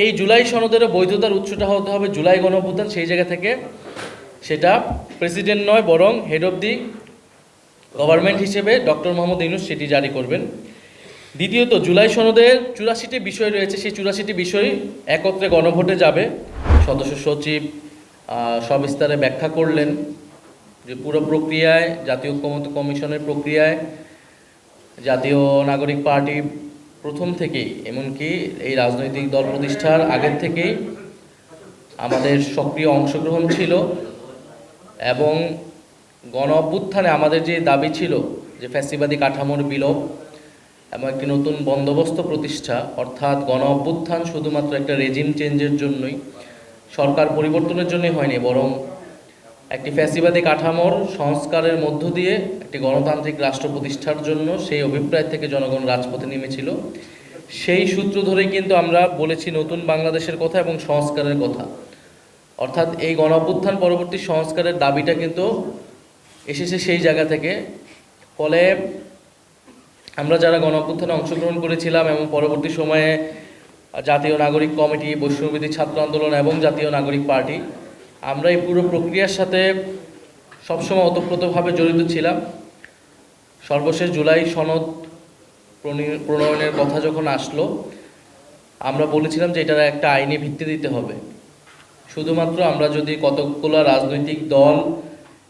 এই জুলাই সনদের বৈধতার উৎসটা হতে হবে জুলাই গণঅভ্যুত্থান সেই জায়গা থেকে সেটা প্রেসিডেন্ট নয়, বরং হেড অব দি গভর্নমেন্ট হিসেবে ডক্টর মোহাম্মদ ইউনুস সেটি জারি করবেন। দ্বিতীয়ত, জুলাই সনদের চুরাশিটি বিষয় রয়েছে, সেই চুরাশিটি বিষয় একত্রে গণভোটে যাবে। সদস্য সচিব সবিস্তারে ব্যাখ্যা করলেন যে পুরো প্রক্রিয়ায়, জাতীয় ঐক্যমত্য কমিশনের প্রক্রিয়ায়, জাতীয় নাগরিক পার্টি প্রথম থেকেই, এমনকি এই রাজনৈতিক দল প্রতিষ্ঠার আগের থেকেই আমাদের সক্রিয় অংশগ্রহণ ছিল এবং গণ অভ্যুত্থানে আমাদের যে দাবি ছিল যে ফ্যাসিবাদী কাঠামোর বিলোপ এবং একটি নতুন বন্দোবস্ত প্রতিষ্ঠা, অর্থাৎ গণ অভ্যুত্থান শুধুমাত্র একটা রেজিম চেঞ্জের জন্যই, সরকার পরিবর্তনের জন্যই হয়নি, বরং একটি ফ্যাসিবাদী কাঠামোর সংস্কারের মধ্য দিয়ে একটি গণতান্ত্রিক রাষ্ট্র প্রতিষ্ঠার জন্য সেই অভিপ্রায় থেকে জনগণ রাজপথে নেমেছিল। সেই সূত্র ধরেই কিন্তু আমরা বলেছি নতুন বাংলাদেশের কথা এবং সংস্কারের কথা। অর্থাৎ এই গণ অভ্যুত্থান পরবর্তী সংস্কারের দাবিটা কিন্তু এসেছে সেই জায়গা থেকে। ফলে আমরা যারা গণ অভ্যুত্থানে অংশগ্রহণ করেছিলাম এবং পরবর্তী সময়ে জাতীয় নাগরিক কমিটি বৈষ্ণবীতি ছাত্র আন্দোলন এবং জাতীয় নাগরিক পার্টি আমরা এই পুরো প্রক্রিয়ার সাথে সবসময় ওতপ্রোতভাবে জড়িত ছিলাম। সর্বশেষ জুলাই সনদ প্রণী- প্রণয়নের কথা যখন আসলো, আমরা বলেছিলাম যে এটার একটা আইনি ভিত্তি দিতে হবে। শুধুমাত্র আমরা যদি কতগুলো রাজনৈতিক দল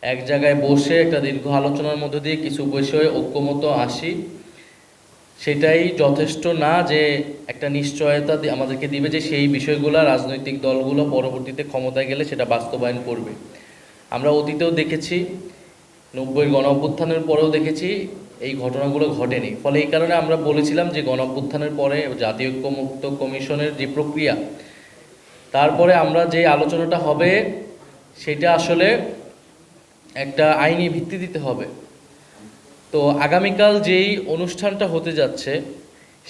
এক জায়গায় বসে একটা দীর্ঘ আলোচনার মধ্য দিয়ে কিছু বিষয়ে ঐক্যমত আসি সেটাই যথেষ্ট না যে একটা নিশ্চয়তা আমাদেরকে দিবে যে সেই বিষয়গুলো রাজনৈতিক দলগুলো পরবর্তীতে ক্ষমতায় গেলে সেটা বাস্তবায়ন করবে। আমরা অতীতেও দেখেছি, নব্বই গণ অভ্যুত্থানের পরেও দেখেছি এই ঘটনাগুলো ঘটেনি। ফলে এই কারণে আমরা বলেছিলাম যে গণ অভ্যুত্থানের পরে জাতীয় ঐক্যমুক্ত কমিশনের যে প্রক্রিয়া, তারপরে আমরা যে আলোচনাটা হবে, সেটা আসলে একটা আইনি ভিত্তি দিতে হবে। তো আগামীকাল যেই অনুষ্ঠানটা হতে যাচ্ছে,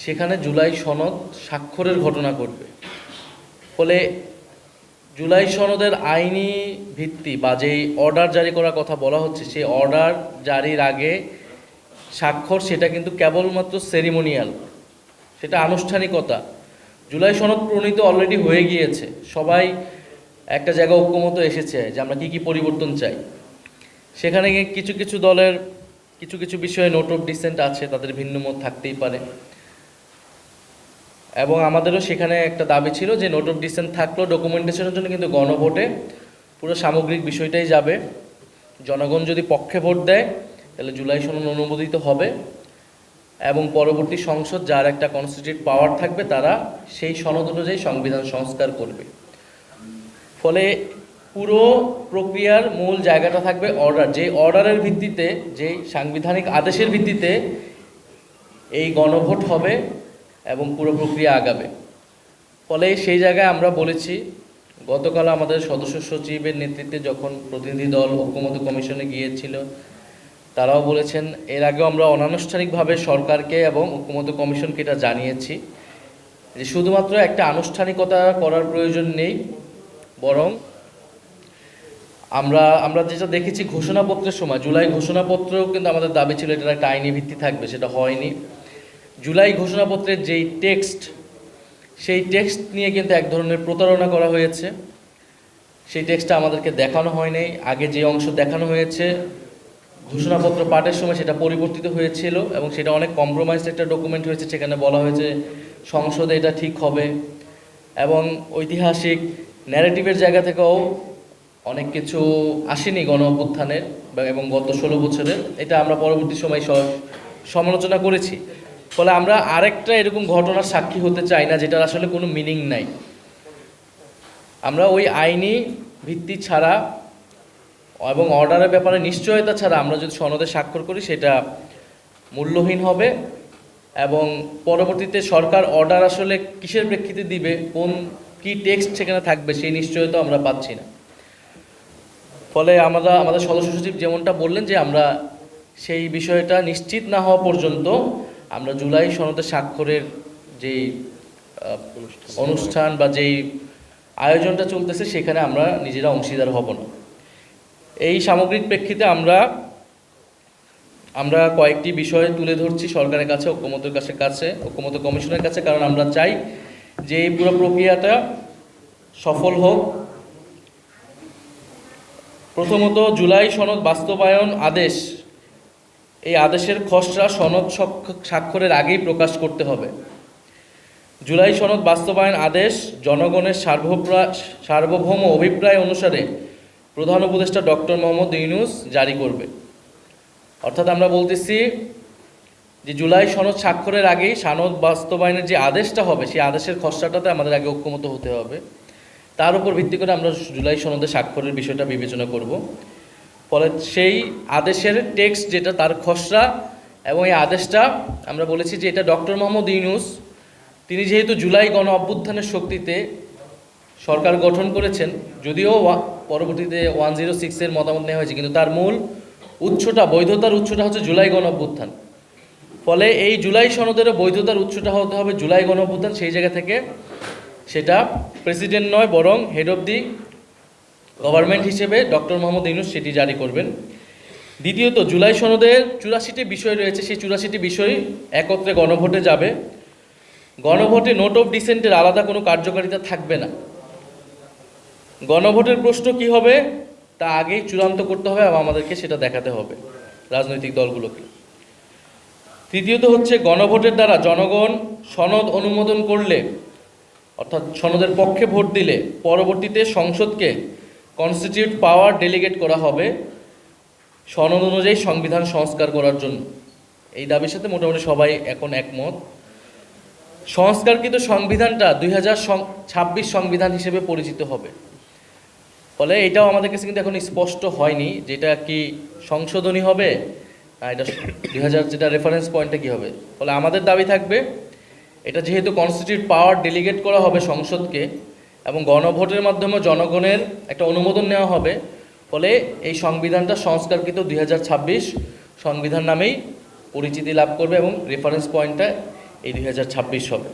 সেখানে জুলাই সনদ স্বাক্ষরের ঘটনা ঘটবে। ফলে জুলাই সনদের আইনি ভিত্তি বা যেই অর্ডার জারি করার কথা বলা হচ্ছে, সেই অর্ডার জারির আগে স্বাক্ষর সেটা কিন্তু কেবলমাত্র সেরিমোনিয়াল, সেটা আনুষ্ঠানিকতা। জুলাই সনদ প্রণীত অলরেডি হয়ে গিয়েছে। সবাই একটা জায়গা ঐক্যমত এসেছে যে আমরা কী কী পরিবর্তন চাই। সেখানে কিছু কিছু দলের কিছু কিছু বিষয়ে নোট অফ ডিসেন্ট আছে, তাদের ভিন্ন মত থাকতেই পারে। এবং আমাদেরও সেখানে একটা দাবি ছিল যে নোট অফ ডিসেন্ট থাকলেও ডকুমেন্টেশনের জন্য কিন্তু গণভোটে পুরো সামগ্রিক বিষয়টাই যাবে। জনগণ যদি পক্ষে ভোট দেয়, তাহলে জুলাই সনদ অনুমোদিত হবে এবং পরবর্তী সংসদ যার একটা কনস্টিটিউট পাওয়ার থাকবে, তারা সেই সনদ অনুযায়ী সংবিধান সংস্কার করবে। ফলে পুরো প্রক্রিয়ার মূল জায়গাটা থাকবে অর্ডার যে অর্ডারের ভিত্তিতে যে সাংবিধানিক আদেশের ভিত্তিতে এই গণভোট হবে এবং পুরো প্রক্রিয়া আগাবে। ফলে সেই জায়গায় আমরা বলেছি, গতকাল আমাদের সদস্য সচিবের নেতৃত্বে যখন প্রতিনিধি দল, ঐক্যমত কমিশনে গিয়েছিল, তারাও বলেছেন, এর আগেও আমরা অনানুষ্ঠানিকভাবে সরকারকে এবং ঐক্যমত কমিশনকে এটা জানিয়েছি যে শুধুমাত্র একটা আনুষ্ঠানিকতা করার প্রয়োজন নেই, বরং আমরা আমরা যেটা দেখেছি ঘোষণাপত্রের সময়, জুলাই ঘোষণাপত্রেও কিন্তু আমাদের দাবি ছিল এটার একটা আইনি ভিত্তি থাকবে, সেটা হয়নি। জুলাই ঘোষণাপত্রের যেই টেক্সট, সেই টেক্সট নিয়ে কিন্তু এক ধরনের প্রতারণা করা হয়েছে। সেই টেক্সটটা আমাদেরকে দেখানো হয়নি। আগে যে অংশ দেখানো হয়েছে, ঘোষণাপত্র পাঠের সময় সেটা পরিবর্তিত হয়েছিল এবং সেটা অনেক কম্প্রোমাইজড একটা ডকুমেন্ট হয়েছে, সেখানে বলা হয়েছে সংসদে এটা ঠিক হবে। এবং ঐতিহাসিক ন্যারেটিভের জায়গা থেকেও অনেক কিছু আসেনি গণ অভ্যুত্থানের এবং গত ষোলো বছরের এটা আমরা পরবর্তী সময় সমালোচনা করেছি। ফলে আমরা আরেকটা এরকম ঘটনার সাক্ষী হতে চাই না, যেটার আসলে কোনো মিনিং নাই। আমরা ওই আইনি ভিত্তি ছাড়া এবং অর্ডারের ব্যাপারে নিশ্চয়তা ছাড়া আমরা যদি সনদে স্বাক্ষর করি, সেটা মূল্যহীন হবে এবং পরবর্তীতে সরকার অর্ডার আসলে কিসের প্রেক্ষিতে দিবে, কোন কি টেক্সট সেখানে থাকবে, সেই নিশ্চয়তা আমরা পাচ্ছি না। ফলে আমরা আমাদের সদস্য সচিব যেমনটা বললেন যে আমরা সেই বিষয়টা নিশ্চিত না হওয়া পর্যন্ত আমরা জুলাই সনদে স্বাক্ষরের যেই অনুষ্ঠান বা যেই আয়োজনটা চলতেছে সেখানে আমরা নিজেরা অংশীদার হব না। এই সামগ্রিক প্রেক্ষিতে আমরা আমরা কয়েকটি বিষয় তুলে ধরছি সরকারের কাছে ঐক্যমতের কাছে কাছে ঐক্যমত কমিশনের কাছে, কারণ আমরা চাই যে এই পুরো প্রক্রিয়াটা সফল হোক প্রথমত জুলাই সনদ বাস্তবায়ন আদেশ। এই আদেশের খসড়া সনদ স্বাক্ষ- স্বাক্ষরের আগেই প্রকাশ করতে হবে। জুলাই সনদ বাস্তবায়ন আদেশ জনগণের সার্বভৌম অভিপ্রায় অনুসারে প্রধান উপদেষ্টা ডক্টর মোহাম্মদ ইউনুস জারি করবে। অর্থাৎ আমরা বলতেছি যে জুলাই সনদ স্বাক্ষরের আগেই সনদ বাস্তবায়নের যে আদেশটা হবে, সেই আদেশের খসড়াটাতে আমাদের আগে ঐক্যমত হতে হবে। তার উপর ভিত্তি করে আমরা জুলাই সনদে স্বাক্ষরের বিষয়টা বিবেচনা করব। ফলে সেই আদেশের টেক্সট যেটা তার খসড়া এবং এই আদেশটা আমরা বলেছি যে এটা ডক্টর মোহাম্মদ ইউনুস, তিনি যেহেতু জুলাই গণ অভ্যুত্থানের শক্তিতে সরকার গঠন করেছেন, যদিও পরবর্তীতে ওয়ান জিরো সিক্সের মতামত নেওয়া হয়েছে, কিন্তু তার মূল উৎসটা, বৈধতার উৎসটা হচ্ছে জুলাই গণ অভ্যুত্থান। ফলে এই জুলাই সনদেরও বৈধতার উৎসটা হতে হবে জুলাই গণ অভ্যুত্থান, সেই জায়গা থেকে সেটা প্রেসিডেন্ট নয়, বরং হেড অফ দি গভর্নমেন্ট হিসেবে ডক্টর মোহাম্মদ ইউনুস সেটি জারি করবেন। দ্বিতীয়ত, জুলাই সনদের চুরাশিটি বিষয় রয়েছে, সেই চুরাশিটি বিষয় একত্রে গণভোটে যাবে। গণভোটে নোট অফ ডিসেন্টের আলাদা কোনো কার্যকারিতা থাকবে না। গণভোটের প্রশ্ন কি হবে, তা আগেই চূড়ান্ত করতে হবে এবং আমাদেরকে সেটা দেখাতে হবে রাজনৈতিক দলগুলোকে। তৃতীয়ত হচ্ছে, গণভোটের দ্বারা জনগণ সনদ অনুমোদন করলে অর্থাৎ সনদের পক্ষে ভোট দিলে পরবর্তীতে সংসদকে কনস্টিটিউট পাওয়ার ডেলিগেট করা হবে সনদ অনুযায়ী সংবিধান সংস্কার করার জন্য। এই দাবির সাথে মোটামুটি সবাই এখন একমত। সংস্কারকৃত সংবিধানটা দুই হাজার ছাব্বিশ সংবিধান হিসেবে পরিচিত হবে। ফলে এটাও আমাদের কাছে কিন্তু এখন স্পষ্ট হয়নি যেটা কি সংশোধনী হবে এটা দুই হাজার যেটা রেফারেন্স পয়েন্টটা কী হবে। ফলে আমাদের দাবি থাকবে এটা যেহেতু কনস্টিটিউট পাওয়ার ডেলিগেট করা হবে সংসদকে এবং গণভোটের মাধ্যমে জনগণের একটা অনুমোদন নেওয়া হবে, ফলে এই সংবিধানটা সংস্কারকৃত দুই হাজার ছাব্বিশ সংবিধান নামেই পরিচিতি লাভ করবে এবং রেফারেন্স পয়েন্টটা এই দুই হাজার ছাব্বিশ হবে।